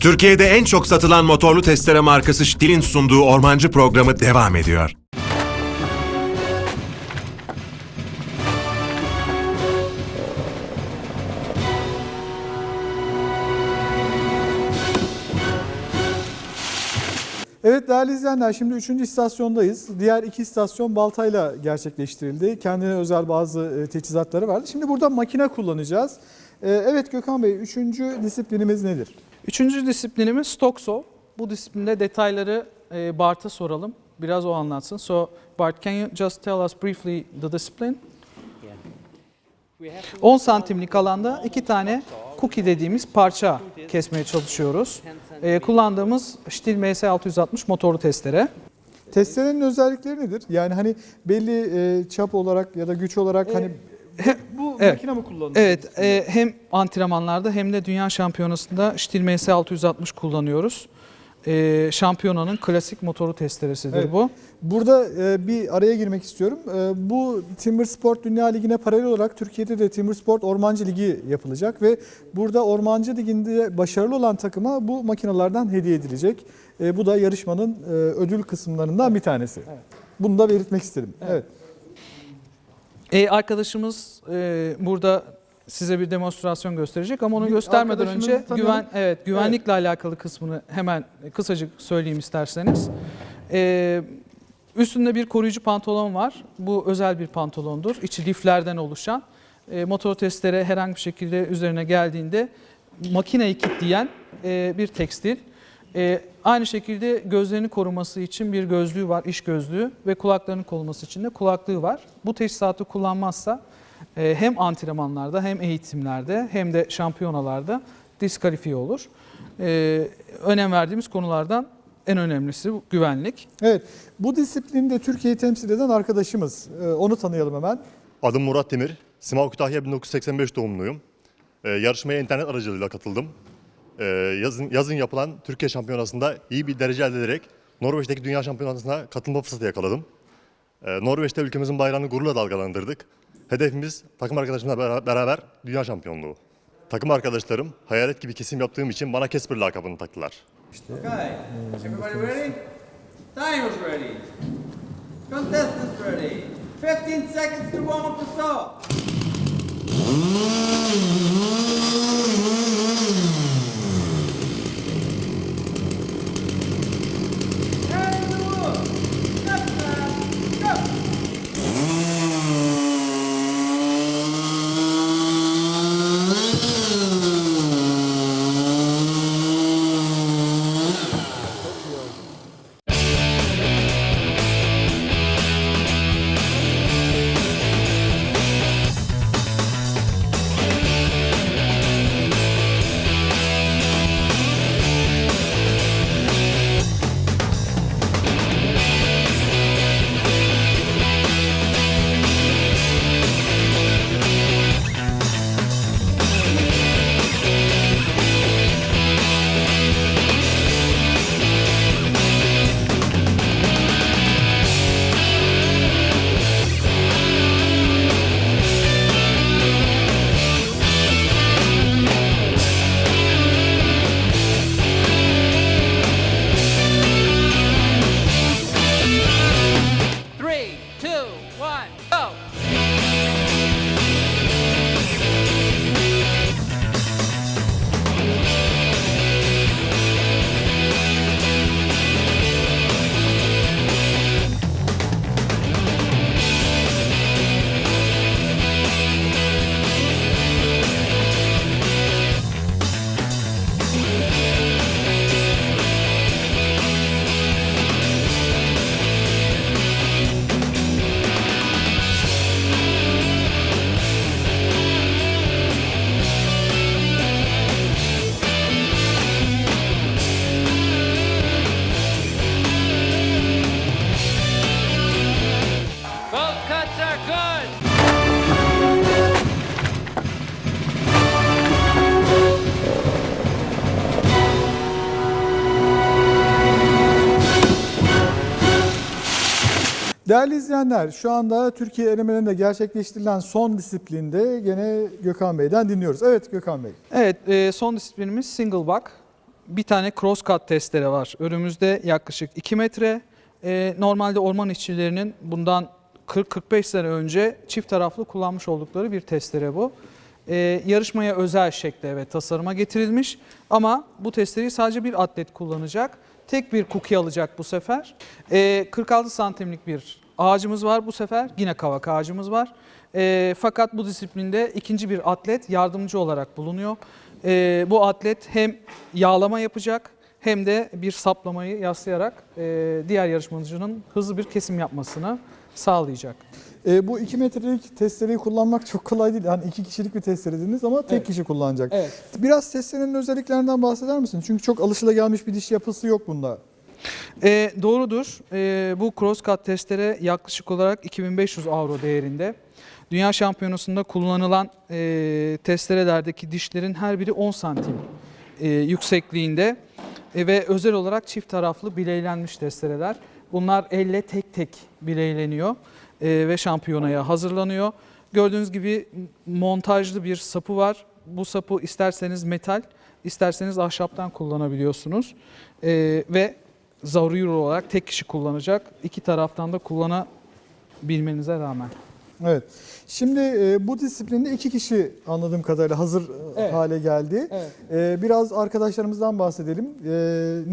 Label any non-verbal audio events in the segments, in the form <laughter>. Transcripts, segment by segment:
Türkiye'de en çok satılan motorlu testere markası Stil'in sunduğu ormancı programı devam ediyor. Evet değerli izleyenler şimdi 3. istasyondayız. Diğer iki istasyon baltayla gerçekleştirildi. Kendine özel bazı e, teçhizatları vardı. Şimdi burada makine kullanacağız. E, Evet Gökhan Bey 3. disiplinimiz nedir? Üçüncü disiplinimiz Stockso. Bu disiplinde detayları e, Bart'a soralım. Biraz o anlatsın. So Bart, can you just tell us briefly the discipline? 10 santimlik alanda iki tane cookie dediğimiz parça kesmeye çalışıyoruz. E, kullandığımız Stihl MS660 motorlu testere. Testerenin özellikleri nedir? Yani hani belli e, çap olarak ya da güç olarak hani bu evet. makine mi kullanılıyor? Evet, e, hem antrenmanlarda hem de dünya şampiyonasında Stihl MS660 kullanıyoruz. E, şampiyonanın klasik motoru testeresidir Evet. bu. Burada e, bir araya girmek istiyorum. E, bu Timber Sport Dünya Ligi'ne paralel olarak Türkiye'de de Timber Sport Ormancı Ligi yapılacak ve burada Ormancı Ligi'nde başarılı olan takıma bu makinelerden hediye edilecek. E, bu da yarışmanın e, ödül kısımlarından bir tanesi. Bunu da belirtmek istedim. Evet. E, arkadaşımız e, burada size bir demonstrasyon gösterecek ama onu Bir göstermeden önce tanıyalım. güven evet güvenlikle alakalı kısmını hemen kısacık söyleyeyim isterseniz. E, üstünde bir koruyucu pantolon var. Bu özel bir pantolondur. İçi liflerden oluşan. E, motor testere herhangi bir şekilde üzerine geldiğinde makineyi kilitleyen e, bir tekstil. E, aynı şekilde gözlerini koruması için bir gözlüğü var, iş gözlüğü ve kulaklarını koruması için de kulaklığı var. Bu teçhizatı kullanmazsa e, hem antrenmanlarda hem eğitimlerde hem de şampiyonalarda diskalifiye olur. E, önem verdiğimiz konulardan en önemlisi güvenlik. Evet. Bu disiplinde Türkiye'yi temsil eden arkadaşımız. E, onu tanıyalım hemen. Adım Murat Demir. Simav Kütahya 1985 doğumluyum. Yarışmaya internet aracılığıyla katıldım. Ee, yazın, yazın yapılan Türkiye Şampiyonası'nda iyi bir derece elde ederek Norveç'teki Dünya Şampiyonası'na katılma fırsatı yakaladım. Ee, Norveç'te ülkemizin bayrağını gururla dalgalandırdık. Hedefimiz takım arkadaşımla bera- beraber dünya şampiyonluğu. Takım arkadaşlarım hayalet gibi kesim yaptığım için bana Casper lakabını taktılar. Okay, everybody ready? Timers ready. Contestants ready. 15 seconds to warm up the saw. Değerli izleyenler şu anda Türkiye elemelerinde gerçekleştirilen son disiplinde gene Gökhan Bey'den dinliyoruz. Evet Gökhan Bey. Evet, e, son disiplinimiz single buck. bir tane cross cut testere var. Önümüzde yaklaşık 2 metre. Ee, normalde orman işçilerinin bundan 40-45 sene önce çift taraflı kullanmış oldukları bir testere bu. Ee, yarışmaya özel şekle ve tasarıma getirilmiş. Ama bu testereyi sadece bir atlet kullanacak. Tek bir cookie alacak bu sefer. Ee, 46 santimlik bir ağacımız var bu sefer. Yine kavak ağacımız var. Ee, fakat bu disiplinde ikinci bir atlet yardımcı olarak bulunuyor. Ee, bu atlet hem yağlama yapacak hem de bir saplamayı yaslayarak e, diğer yarışmacının hızlı bir kesim yapmasını sağlayacak. E, bu 2 metrelik testereyi kullanmak çok kolay değil. Yani iki kişilik bir testere dediniz ama tek Evet. kişi kullanacak. Evet. Biraz testerenin özelliklerinden bahseder misin? Çünkü çok alışılagelmiş bir diş yapısı yok bunda. E, doğrudur. E, bu crosscut testere yaklaşık olarak 2500 avro değerinde. Dünya şampiyonasında kullanılan e, testerelerdeki dişlerin her biri 10 santim e, yüksekliğinde E, ve özel olarak çift taraflı bileylenmiş testereler. Bunlar elle tek tek bileyleniyor e, ve şampiyonaya hazırlanıyor. Gördüğünüz gibi montajlı bir sapı var. Bu sapı isterseniz metal, isterseniz ahşaptan kullanabiliyorsunuz. E, ve zaruri olarak tek kişi kullanacak. İki taraftan da kullanabilmenize rağmen. Evet. Şimdi e, bu disiplinde iki kişi anladığım kadarıyla hazır e, Evet. hale geldi. Evet. E, biraz arkadaşlarımızdan bahsedelim. E,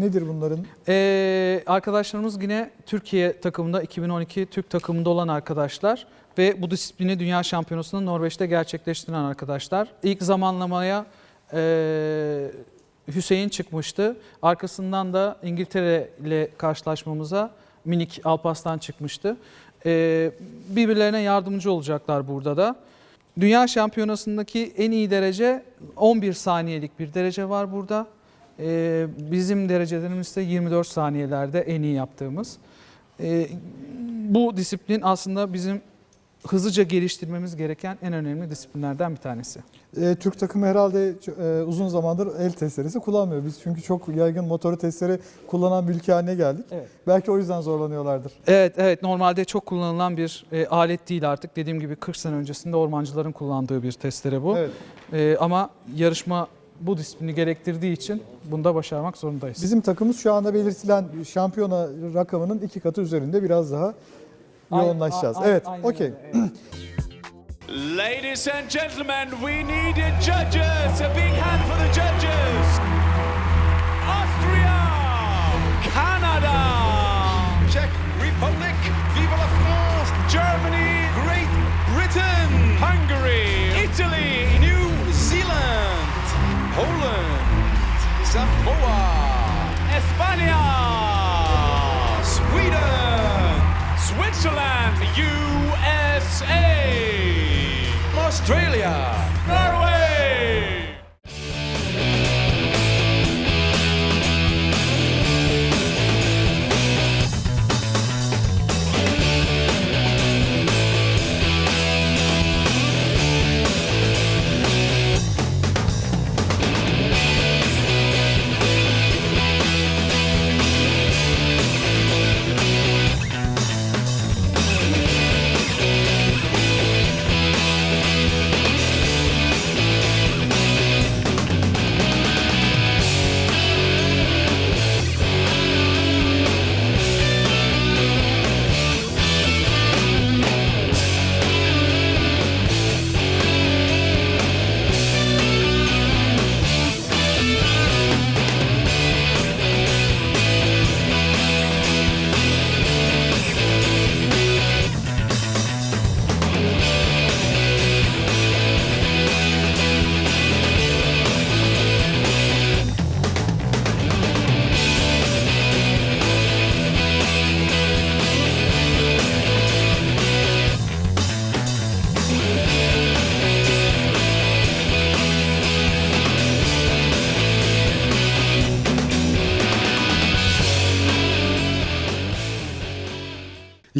nedir bunların? Ee, arkadaşlarımız yine Türkiye takımında 2012 Türk takımında olan arkadaşlar ve bu disiplini Dünya Şampiyonası'nı Norveç'te gerçekleştiren arkadaşlar. İlk zamanlamaya e, Hüseyin çıkmıştı. Arkasından da İngiltere ile karşılaşmamıza Minik Alpaslan çıkmıştı. Ee, birbirlerine yardımcı olacaklar burada da. Dünya Şampiyonası'ndaki en iyi derece 11 saniyelik bir derece var burada. Ee, bizim derecelerimiz ise 24 saniyelerde en iyi yaptığımız. Ee, bu disiplin aslında bizim hızlıca geliştirmemiz gereken en önemli disiplinlerden bir tanesi. E, Türk takımı herhalde e, uzun zamandır el testeresi kullanmıyor. Biz çünkü çok yaygın motoru testere kullanan bir ülke haline geldik. Evet. Belki o yüzden zorlanıyorlardır. Evet, evet normalde çok kullanılan bir e, alet değil artık. Dediğim gibi 40 sene öncesinde ormancıların kullandığı bir testere bu. Evet. E, ama yarışma bu disiplini gerektirdiği için bunda başarmak zorundayız. Bizim takımımız şu anda belirtilen şampiyona rakamının iki katı üzerinde biraz daha yoğunlaşacağız. a- a- Evet, okey. evet. <clears throat> Ladies and gentlemen, we need judges. A big hand for the judges. Austria, Canada, Czech Republic, Viva la France, Germany, Great Britain, Hungary, Italy, New Zealand, Poland, Samoa, España, Switzerland, USA, Australia, Norway.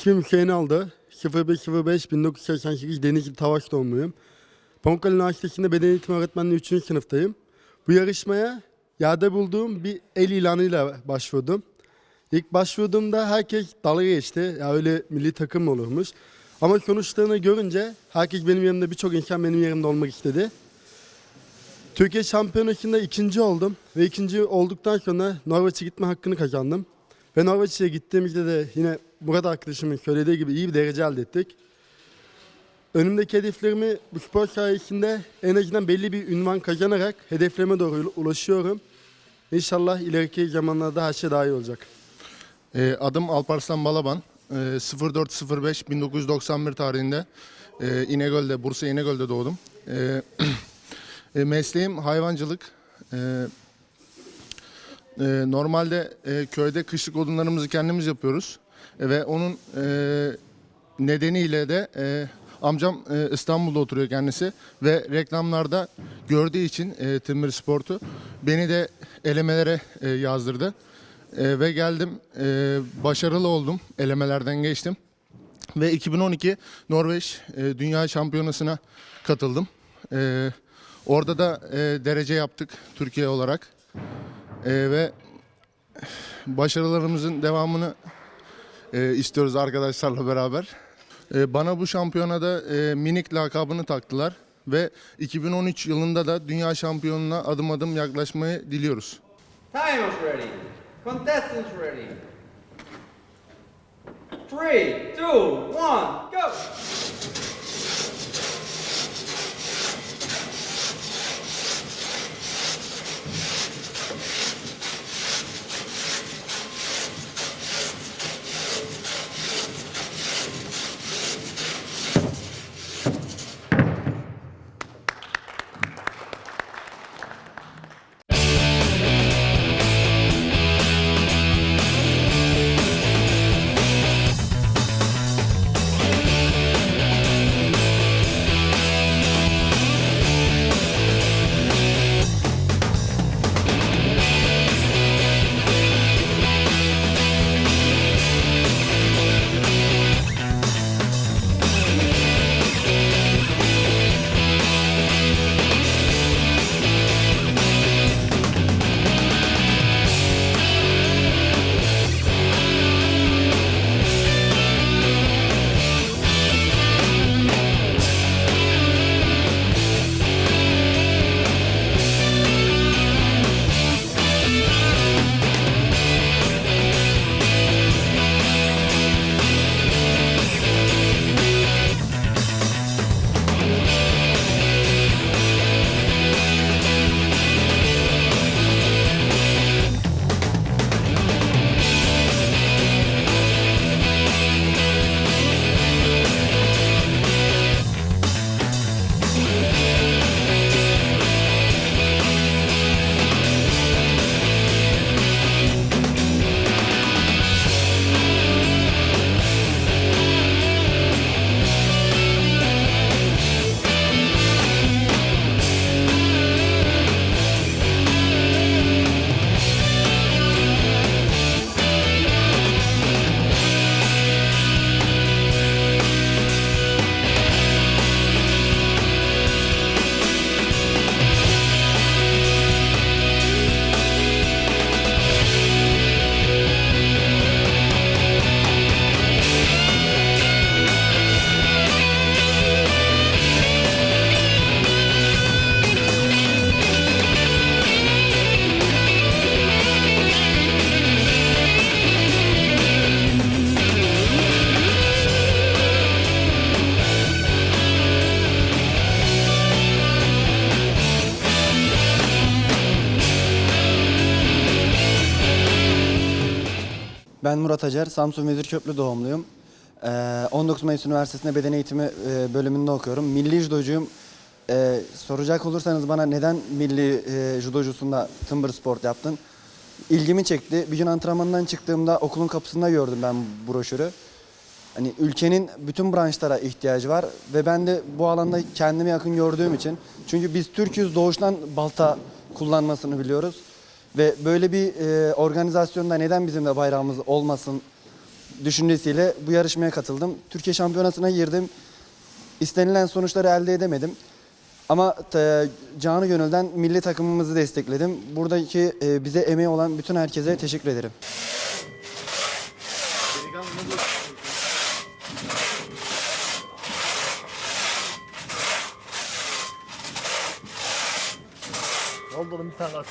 İsmim Hüseyin Aldı. 0505 1988 Denizli Tavaş doğumluyum. Pamukkale Üniversitesi'nde beden eğitimi öğretmenliği 3. sınıftayım. Bu yarışmaya yerde bulduğum bir el ilanıyla başvurdum. İlk başvurduğumda herkes dalga geçti. Ya öyle milli takım mı olurmuş. Ama sonuçlarını görünce herkes benim yerimde birçok insan benim yerimde olmak istedi. Türkiye Şampiyonası'nda ikinci oldum ve ikinci olduktan sonra Norveç'e gitme hakkını kazandım. Ve Norveç'e gittiğimizde de yine Murat arkadaşımın söylediği gibi iyi bir derece elde ettik. Önümdeki hedeflerimi bu spor sayesinde en azından belli bir ünvan kazanarak hedeflerime doğru ulaşıyorum. İnşallah ileriki zamanlarda her şey daha iyi olacak. Ee, adım Alparslan Balaban. Ee, 04.05 1991 tarihinde e, İnegöl'de, Bursa İnegöl'de doğdum. Ee, <clears throat> e, mesleğim hayvancılık. Ee, e, normalde e, köyde kışlık odunlarımızı kendimiz yapıyoruz. Ve onun e, nedeniyle de e, amcam e, İstanbul'da oturuyor kendisi ve reklamlarda gördüğü için e, Timber Sport'u beni de elemelere e, yazdırdı. E, ve geldim e, başarılı oldum elemelerden geçtim ve 2012 Norveç e, Dünya Şampiyonası'na katıldım. E, orada da e, derece yaptık Türkiye olarak E, ve başarılarımızın devamını e, istiyoruz arkadaşlarla beraber. E, bana bu şampiyonada e, minik lakabını taktılar ve 2013 yılında da dünya şampiyonuna adım adım yaklaşmayı diliyoruz. Time is ready. Contestants ready. Three, two, one, go! Ben Murat Acar, Samsun Vezirköprü doğumluyum. Ee, 19 Mayıs Üniversitesi'nde beden eğitimi e, bölümünde okuyorum. Milli judocuyum. Ee, soracak olursanız bana neden milli e, judocusunda Timber Sport yaptın? İlgimi çekti. Bir gün antrenmandan çıktığımda okulun kapısında gördüm ben broşürü. Hani ülkenin bütün branşlara ihtiyacı var ve ben de bu alanda kendimi yakın gördüğüm için çünkü biz Türk'üz doğuştan balta kullanmasını biliyoruz ve böyle bir e, organizasyonda neden bizim de bayrağımız olmasın düşüncesiyle bu yarışmaya katıldım. Türkiye Şampiyonası'na girdim. İstenilen sonuçları elde edemedim. Ama e, canı gönülden milli takımımızı destekledim. Buradaki e, bize emeği olan bütün herkese teşekkür ederim. bir tane daha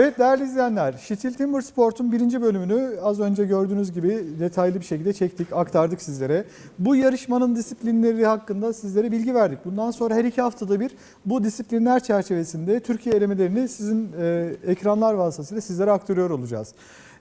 Evet değerli izleyenler, Şitil Timber Sport'un birinci bölümünü az önce gördüğünüz gibi detaylı bir şekilde çektik, aktardık sizlere. Bu yarışmanın disiplinleri hakkında sizlere bilgi verdik. Bundan sonra her iki haftada bir bu disiplinler çerçevesinde Türkiye elemelerini sizin e, ekranlar vasıtasıyla sizlere aktarıyor olacağız.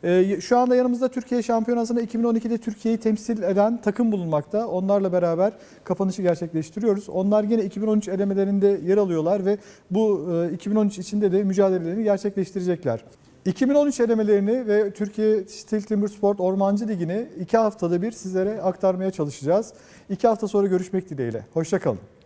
E, şu anda yanımızda Türkiye Şampiyonası'nda 2012'de Türkiye'yi temsil eden takım bulunmakta. Onlarla beraber kapanışı gerçekleştiriyoruz. Onlar yine 2013 elemelerinde yer alıyorlar ve bu e, 2013 içinde de mücadelelerini gerçekleştirecekler. 2013 elemelerini ve Türkiye Steel Timber Sport Ormancı Ligi'ni iki haftada bir sizlere aktarmaya çalışacağız. İki hafta sonra görüşmek dileğiyle. Hoşçakalın.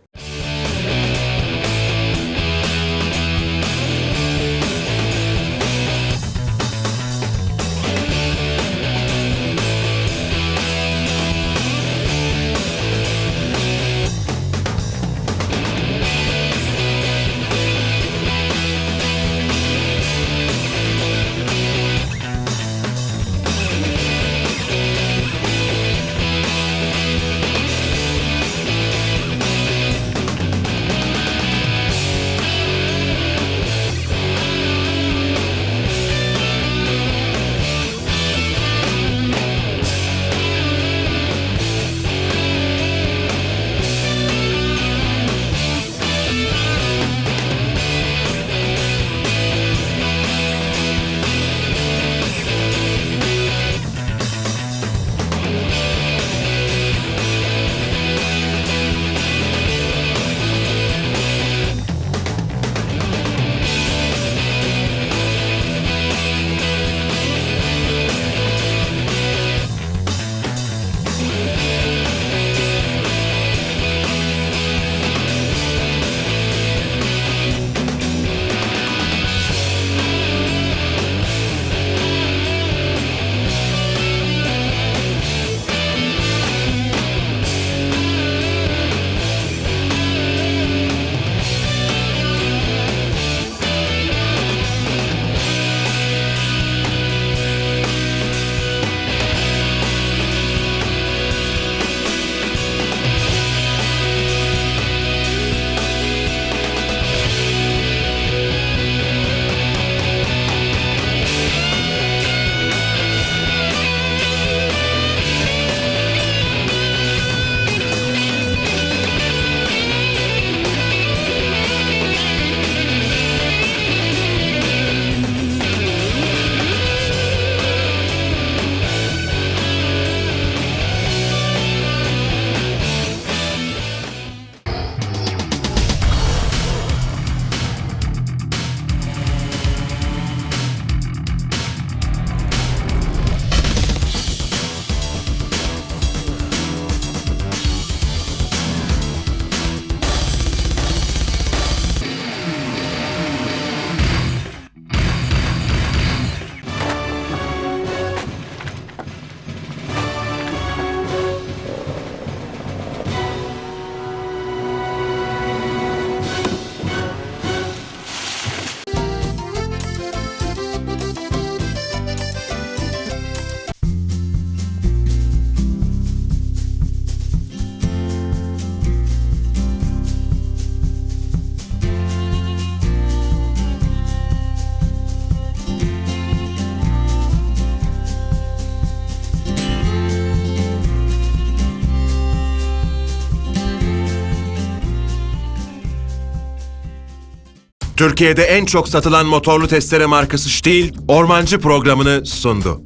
Türkiye'de en çok satılan motorlu testere markası Stihl, ormancı programını sundu.